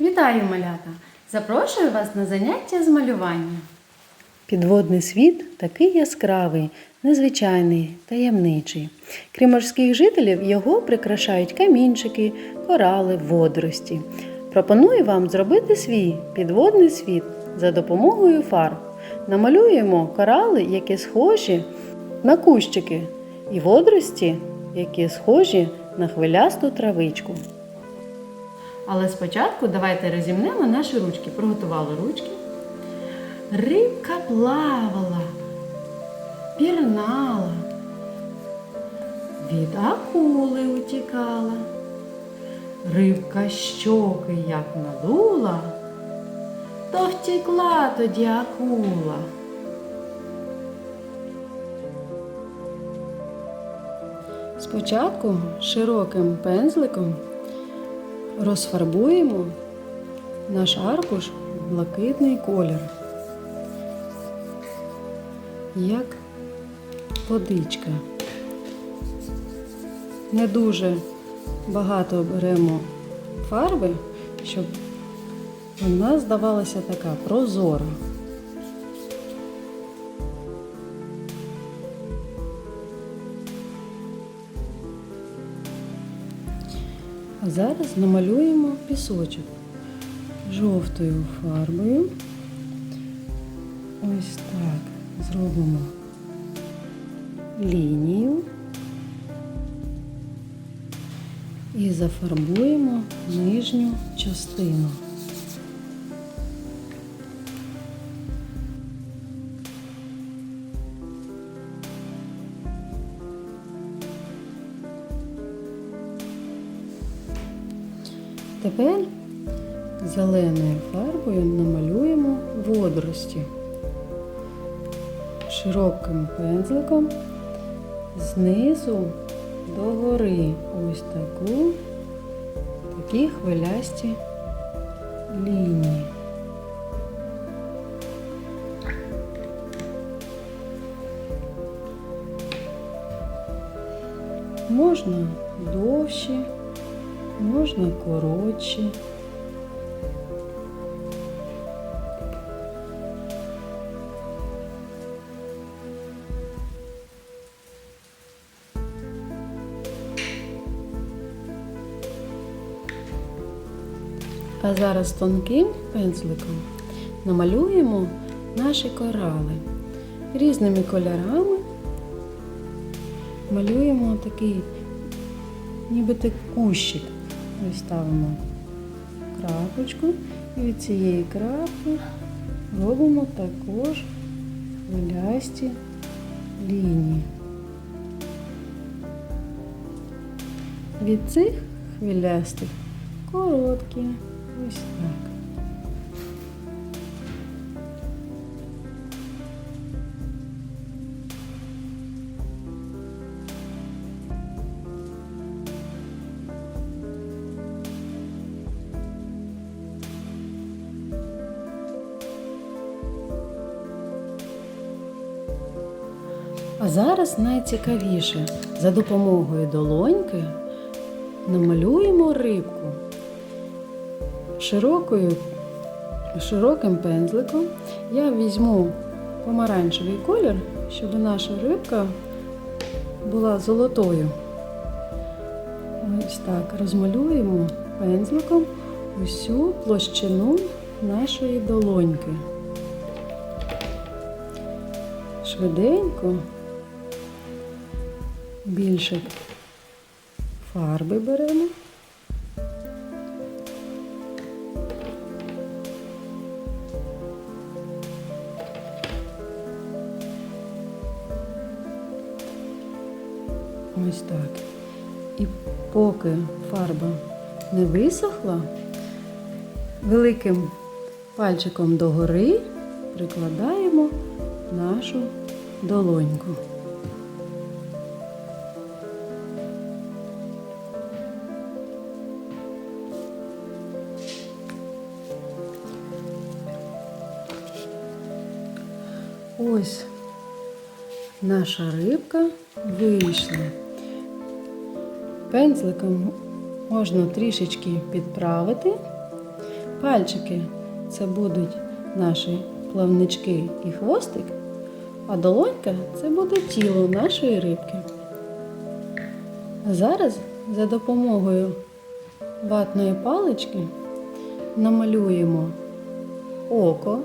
Вітаю, малята! Запрошую вас на заняття з малювання. Підводний світ такий яскравий, незвичайний, таємничий. Крім морських жителів, його прикрашають камінчики, корали, водорості. Пропоную вам зробити свій підводний світ за допомогою фарб. Намалюємо корали, які схожі на кущики, і водорості, які схожі на хвилясту травичку. Але спочатку давайте розімнемо наші ручки. Приготували ручки. Рибка плавала, пірнала, від акули утікала. Рибка щоки як надула, то втекла тоді акула. Спочатку широким пензликом розфарбуємо наш аркуш в блакитний колір, як водичка. Не дуже багато беремо фарби, щоб вона здавалася така прозора. А зараз намалюємо пісочок жовтою фарбою. Ось так зробимо лінію і зафарбуємо нижню частину. Тепер зеленою фарбою намалюємо водорості. Широким пензликом знизу до гори ось таку, такі хвилясті лінії. Можна довші, можна коротші. А зараз тонким пензликом намалюємо наші корали різними кольорами. Малюємо такий, нібито кущик. Ось ставимо крапочку і від цієї крапки робимо також хвилясті лінії. Від цих хвилястих короткі. Ось так. А зараз найцікавіше. За допомогою долоньки намалюємо рибку широкою, широким пензликом. Я візьму помаранчевий колір, щоб наша рибка була золотою. Ось так розмалюємо пензликом усю площину нашої долоньки. Швиденько більше фарби беремо. Ось так. І поки фарба не висохла, великим пальчиком догори прикладаємо нашу долоньку. Ось наша рибка вийшла. Пензликом можна трішечки підправити Пальчики це будуть наші плавнички і хвостик, а долонька це буде тіло нашої рибки. Зараз за допомогою ватної палички намалюємо око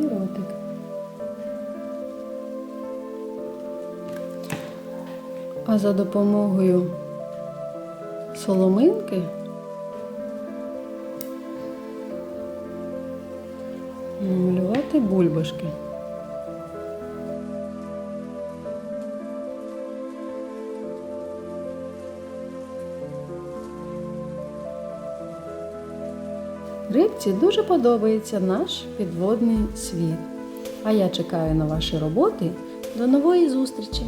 і ротик. А за допомогою соломинки намалювати бульбашки. Рибці дуже подобається наш підводний світ. А я чекаю на ваші роботи. До нової зустрічі!